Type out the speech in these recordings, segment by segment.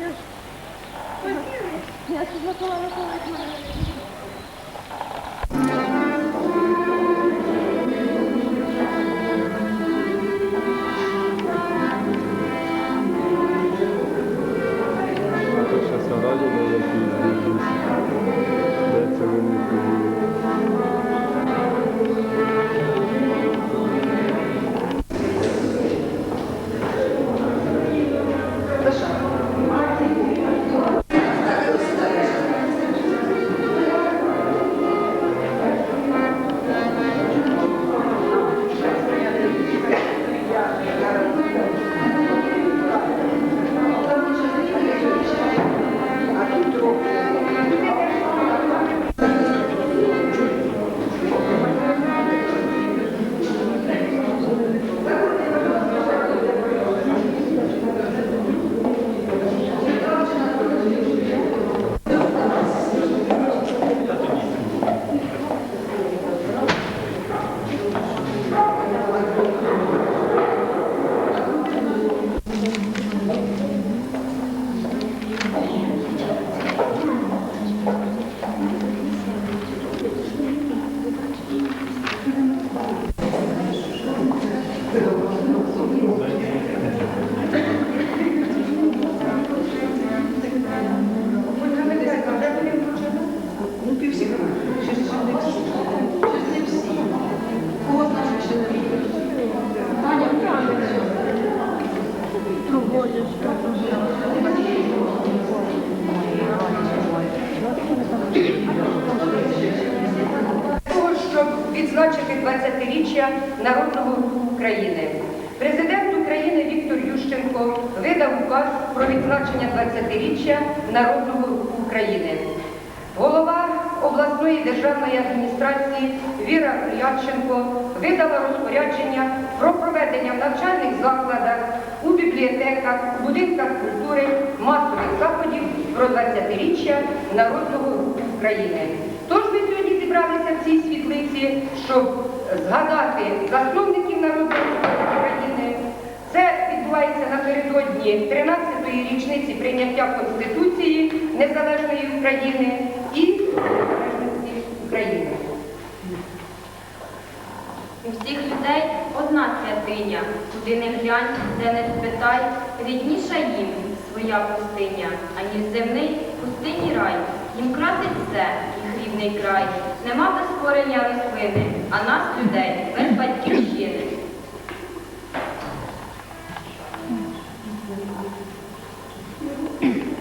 я. Я ж Микола Миколаївич мене Сейчас раді на якій де відзначення 20-річчя Народного Руху України. Голова обласної державної адміністрації Віра Яченко видала розпорядження про проведення в навчальних закладах, у бібліотеках, у будинках культури масових заходів про 20-річчя Народного Руху України. Тож ми сьогодні зібралися в цій світлиці, щоб згадати засновників Народного Руху України. Це відбувається напередодні 13-ї річниці прийняття Конституції Незалежної України і незалежності України. У всіх людей одна святиня, куди не глянь, де не спитай, рідніша їм своя пустиня, аніж земний пустинний рай. Їм красить все, їх рідний край. Нема без створення рослини, а нас, людей, без батьківщини. Mm-hmm.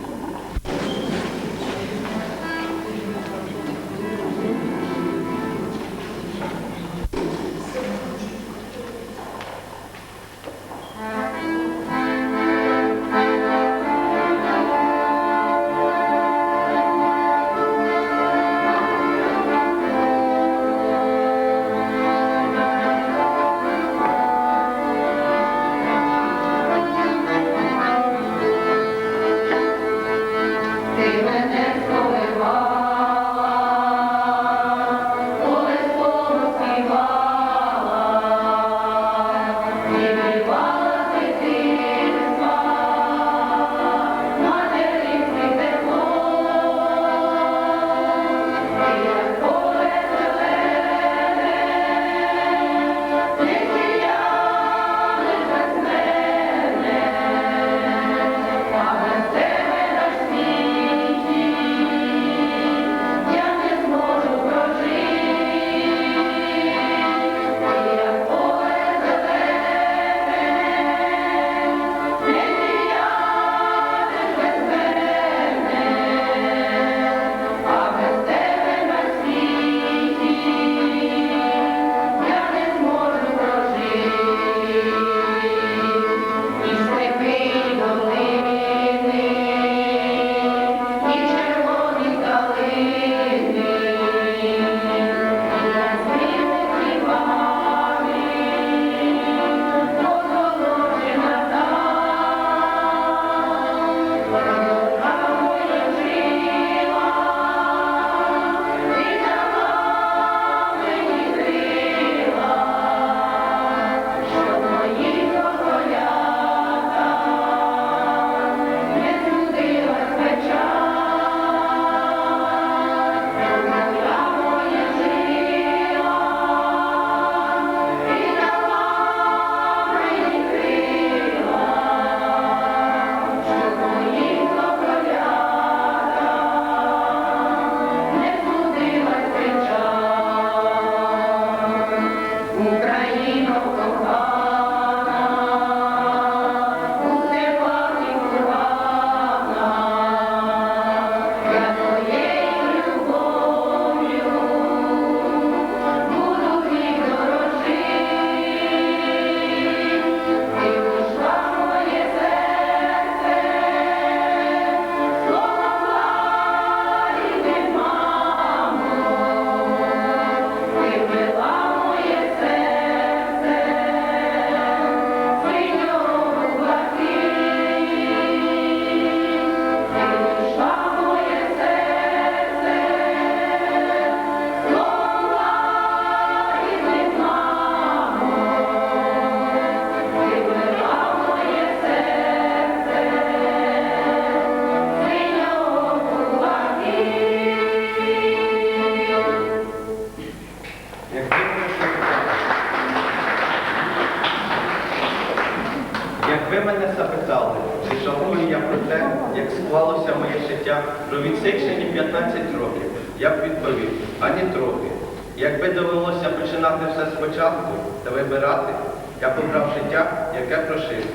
Спочатку та вибирати, я б обрав життя, яке прожив.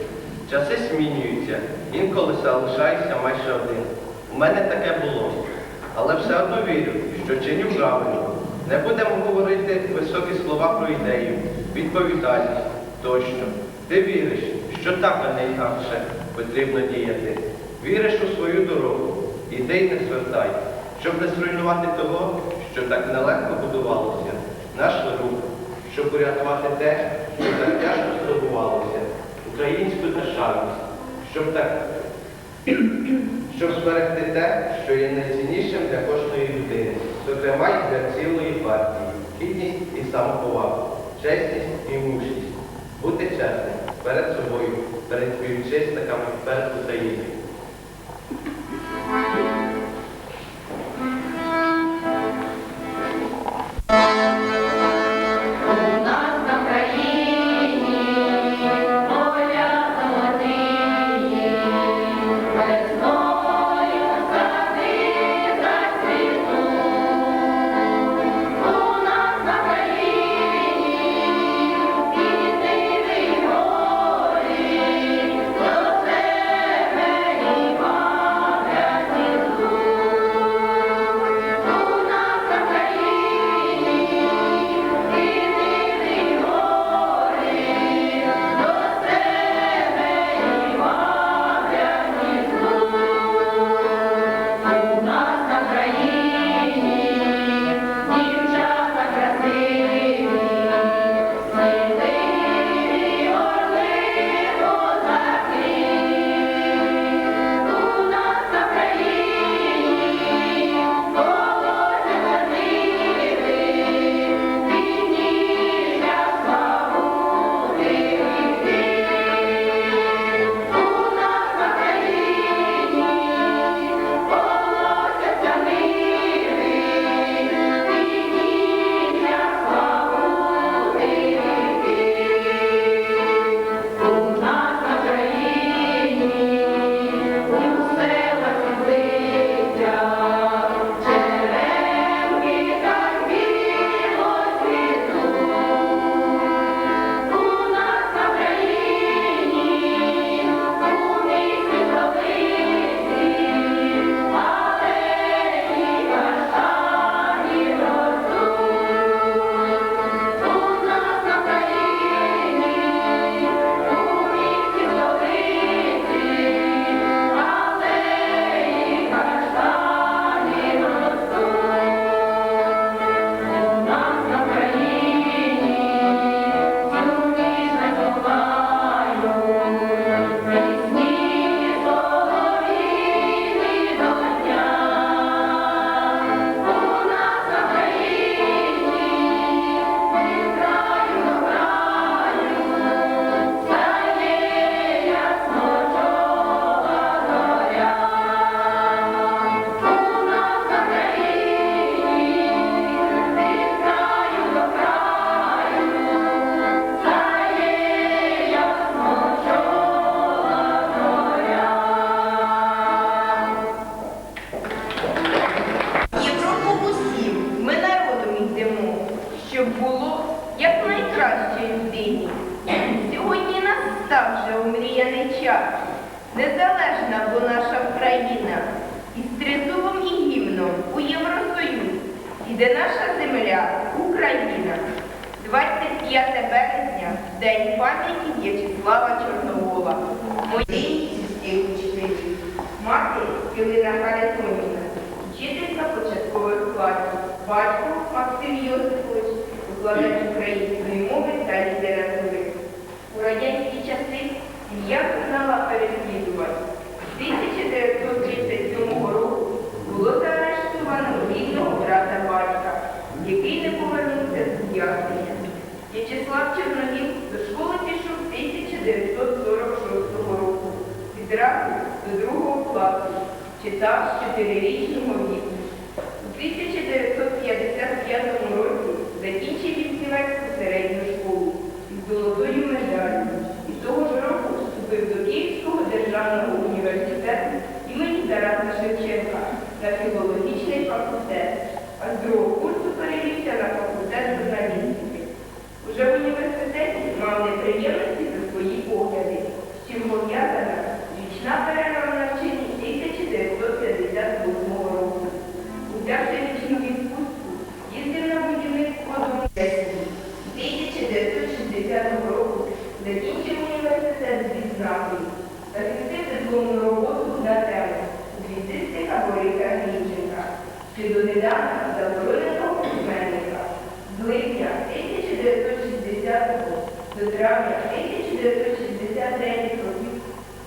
Часи змінюються, інколи залишаєшся майже один. У мене таке було. Але все одно вірю, що чиню правильно. Не будемо говорити високі слова про ідею, відповідальність тощо. Ти віриш, що так, а не інакше потрібно діяти. Віриш у свою дорогу, іди й не звертай, щоб не зруйнувати того, що так нелегко будувалося, наш рух, щоб урятувати те, що так тяжко здобувалося, українську державність, щоб так щоб зберегти те, що є найціннішим для кожної людини, зокрема й для цілої партії, гідність і самоповага, чесність і мужність, бути чесним перед собою, перед співвітчизниками, перед Україною. Незалежна бо наша країна, із тризубом і гімном у Євросоюз іде наша земля, Україна. 25 березня, День пам'яті В'ячеслава Чорновола. Мої сільських учителів, мати Килина Харитоніна, вчителька початкових класів, батько Максим Йосипович, викладач української мови та літератури. У радянські часи сім'я знала переслідувати. З 1937 року було заарештовано рідного брата батька, який не повернувся з ув'язнення. В'ячеслав Чорновіл до школи пішов 1946 року. Відразу до другого класу читав з чотирирічного віку. До травня 1963 років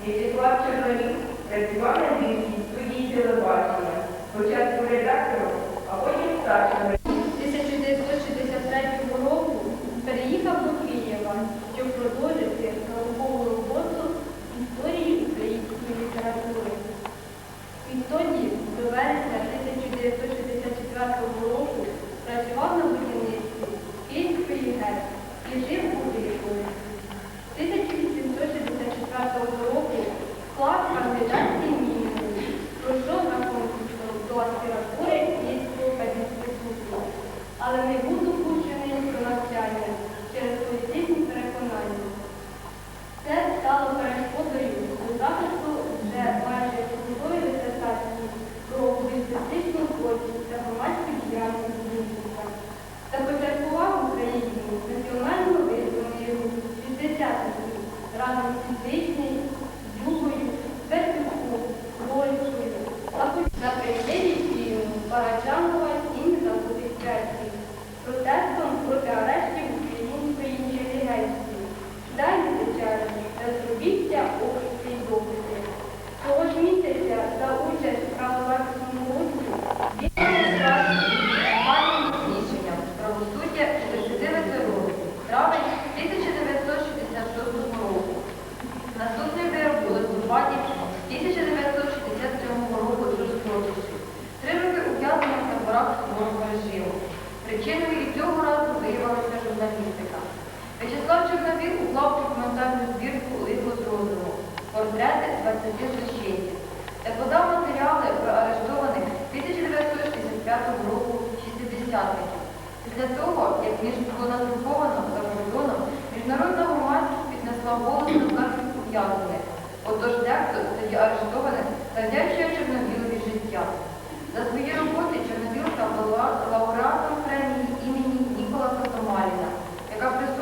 В'ячеслав Чорновіл працював на телебачення, спочатку редактором, а потім старшим 1963 року переїхав до Києва, щоб продовжити наукову роботу історії української літератури. Відтоді до вересня 1964 року працював на Київської ГЕС і жив у 1864 року вклад кандидатський мінімум, пройшов на конкурсу до аспіратури Київського педінституту, але не був злочинців та подав матеріали про арештованих 1965 року 60-ників. Після того, як ніж було надруковано за кордоном, міжнародна громадськість піднесла голос на захист ув'язнених. Отож дехто тоді арештованих завдячує Чорновілові життя. За свої роботи Чорновілка була лауреатом премії імені Ніколаса Томаліна, яка присуджена